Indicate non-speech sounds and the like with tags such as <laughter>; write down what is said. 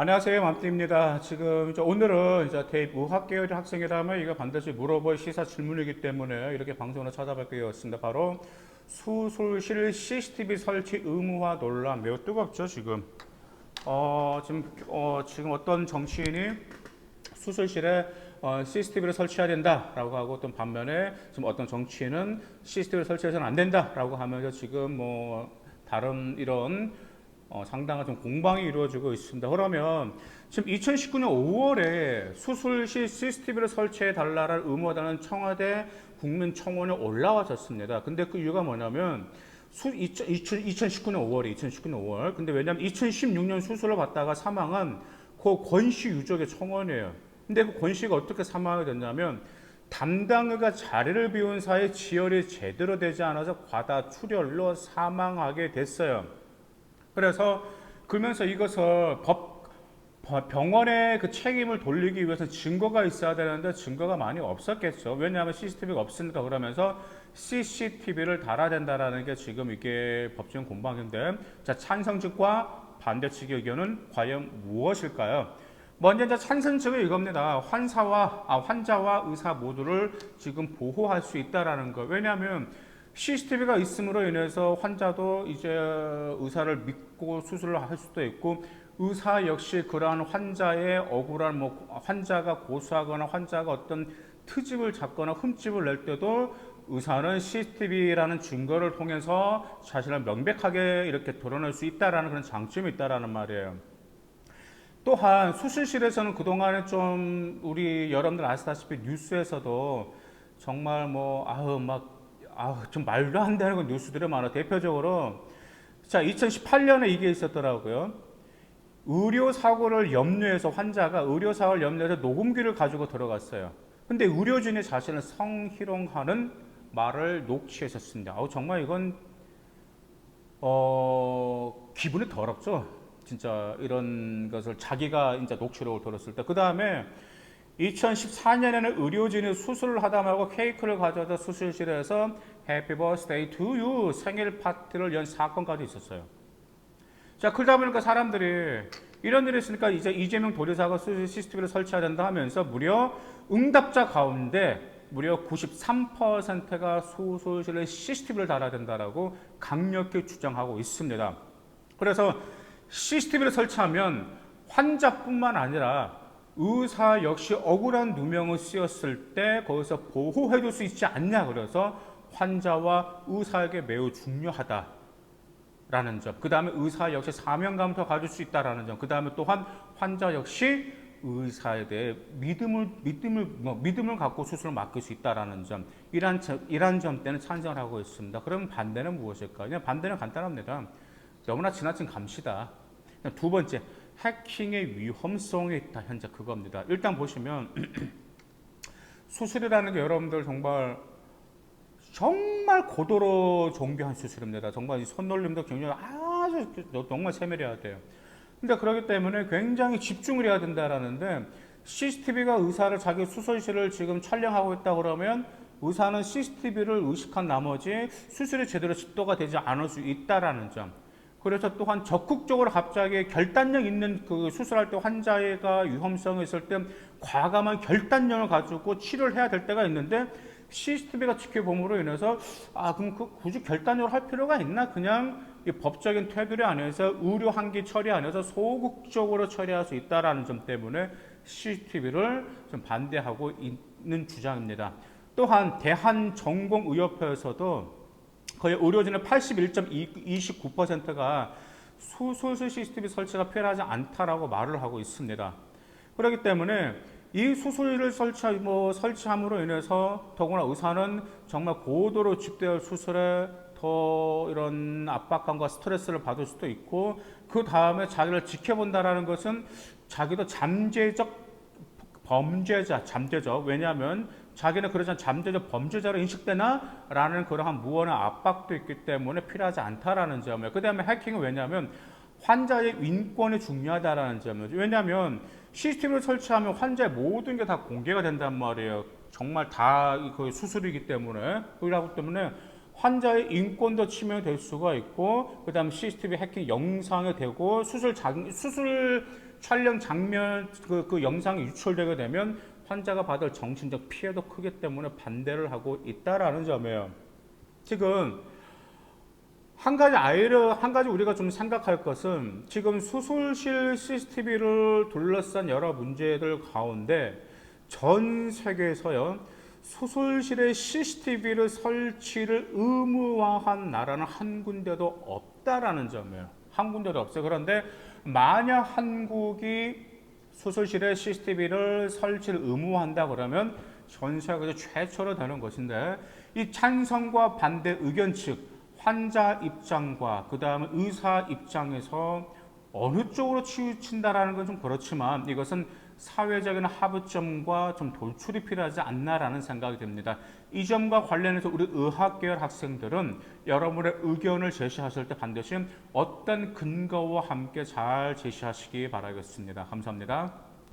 안녕하세요, 맘띠입니다. 지금 오늘은 이제 대입 의학계열 학생이라면 이거 반드시 물어볼 시사 질문이기 때문에 이렇게 방송을 찾아뵙게 되었습니다. 바로 수술실 CCTV 설치 의무화 논란 매우 뜨겁죠, 지금. 어, 지금 어, 지금 어떤 정치인이 수술실에 어, CCTV를 설치해야 된다라고 하고 또 반면에 지금 어떤 정치인은 CCTV를 설치해서는 안 된다라고 하면서 지금 뭐 다른 이런 어, 상당한 좀 공방이 이루어지고 있습니다. 그러면 지금 2019년 5월에 수술실 CCTV를 설치해 달라는 의무화다는 청와대 국민청원에 올라왔었습니다. 근데 그 이유가 뭐냐면 수, 2000, 2019년 5월에 2019년 5월. 근데 왜냐면 2016년 수술을 받다가 사망한 그 권씨 유족의 청원이에요. 근데 그 권씨가 어떻게 사망하게 됐냐면 담당의가 자리를 비운 사이 지혈이 제대로 되지 않아서 과다 출혈로 사망하게 됐어요. 그래서 그러면서 이것을 법 병원의 그 책임을 돌리기 위해서 증거가 있어야 되는데 증거가 많이 없었겠죠. 왜냐하면 CCTV가 없으니까 그러면서 CCTV를 달아야 된다라는 게 지금 이게 법정 공방인데 자 찬성 측과 반대 측의 의견은 과연 무엇일까요? 먼저 이제 찬성 측은 이겁니다. 환사와 아, 환자와 의사 모두를 지금 보호할 수 있다라는 거. 왜냐하면 CCTV가 있음으로 인해서 환자도 이제 의사를 믿고 수술을 할 수도 있고 의사 역시 그러한 환자의 억울한 뭐 환자가 고소하거나 환자가 어떤 트집을 잡거나 흠집을 낼 때도 의사는 CCTV라는 증거를 통해서 자신을 명백하게 이렇게 드러낼 수 있다라는 그런 장점이 있다라는 말이에요. 또한 수술실에서는 그동안에 좀 우리 여러분들 아시다시피 뉴스에서도 정말 뭐 아우 막 아, 좀 말도 안 되는 뉴스들이 많아. 대표적으로 자, 2018년에 이게 있었더라고요. 의료 사고를 염려해서 환자가 의료 사고를 염려해서 녹음기를 가지고 들어갔어요. 근데 의료진이 자신을 성희롱하는 말을 녹취했었습니다. 아우 정말 이건 어 기분이 더럽죠. 진짜 이런 것을 자기가 이제 녹취록을 들었을 때. 그 다음에 2014년에는 의료진이 수술을 하다 말고 케이크를 가져다 수술실에서 해피 버스데이 투 유 생일 파티를 연 사건까지 있었어요. 자, 그러다 보니까 사람들이 이런 일이 있으니까 이제 이재명 도지사가 수술 CCTV를 설치해야 된다 하면서 무려 응답자 가운데 무려 93%가 수술실에 CCTV를 달아야 된다라고 강력히 주장하고 있습니다. 그래서 CCTV를 설치하면 환자뿐만 아니라 의사 역시 억울한 누명을 씌었을 때 거기서 보호해줄 수 있지 않냐 그래서 환자와 의사에게 매우 중요하다라는 점. 그 다음에 의사 역시 사명감도 가질 수 있다라는 점. 그 다음에 또한 환자 역시 의사에 대해 믿음을 믿음을 뭐 믿음을 갖고 수술을 맡길 수 있다라는 점. 이란 이란 점 때는 찬성을 하고 있습니다. 그럼 반대는 무엇일까요? 반대는 간단합니다. 너무나 지나친 감시다. 두 번째, 해킹의 위험성이 있다. 현재 그겁니다. 일단 보시면 <clears throat> 수술이라는 게 여러분들 정말 정말 고도로 정교한 수술입니다. 정말 손놀림도 굉장히 아주 정말 세밀해야 돼요. 근데 그렇기 때문에 굉장히 집중을 해야 된다라는데 CCTV가 의사를 자기 수술실을 지금 촬영하고 있다 그러면 의사는 CCTV를 의식한 나머지 수술이 제대로 집도가 되지 않을 수 있다라는 점. 그래서 또한 적극적으로 갑자기 결단력 있는 그 수술할 때 환자가 위험성이 있을 때 과감한 결단력을 가지고 치료를 해야 될 때가 있는데 CCTV가 지켜봄으로 인해서 아 그럼 그 굳이 결단력을 할 필요가 있나 그냥 이 법적인 테두리 안에서 의료 한계 처리 안에서 소극적으로 처리할 수 있다라는 점 때문에 CCTV를 좀 반대하고 있는 주장입니다. 또한 대한전공의협회에서도 거의 의료진의 81.29%가 수술실 CCTV 설치가 필요하지 않다라고 말을 하고 있습니다. 그렇기 때문에 이 수술을 설치, 뭐 설치함으로 인해서 더구나 의사는 정말 고도로 집대할 수술에 더 이런 압박감과 스트레스를 받을 수도 있고 그 다음에 자기를 지켜본다라는 것은 자기도 잠재적 범죄자, 잠재적 왜냐하면 자기는 그러지 잠재적 범죄자로 인식되나? 라는 그러한 무언의 압박도 있기 때문에 필요하지 않다라는 점이에요. 그 다음에 해킹은 왜냐하면 환자의 인권이 중요하다라는 점이죠. 왜냐하면 시스템을 설치하면 환자의 모든 게 다 공개가 된단 말이에요. 정말 다 그 수술이기 때문에. 그러기 때문에 환자의 인권도 침해될 수가 있고, 그 다음 CCTV 해킹 영상이 되고, 수술 자, 수술 촬영 장면 그, 그 영상이 유출되게 되면 환자가 받을 정신적 피해도 크기 때문에 반대를 하고 있다라는 점이에요. 지금 한 가지 아이를 한 가지 우리가 좀 생각할 것은 지금 수술실 CCTV를 둘러싼 여러 문제들 가운데 전 세계에서요 수술실에 CCTV를 설치를 의무화한 나라는 한 군데도 없다라는 점이에요. 한 군데도 없어요. 그런데 만약 한국이 수술실에 CCTV를 설치를 의무화한다 그러면 전 세계에서 최초로 되는 것인데 이 찬성과 반대 의견 측 환자 입장과 그 다음에 의사 입장에서 어느 쪽으로 치우친다라는 건 좀 그렇지만 이것은 사회적인 합의점과 좀 돌출이 필요하지 않나라는 생각이 듭니다. 이 점과 관련해서 우리 의학계열 학생들은 여러분의 의견을 제시하실 때 반드시 어떤 근거와 함께 잘 제시하시기 바라겠습니다. 감사합니다.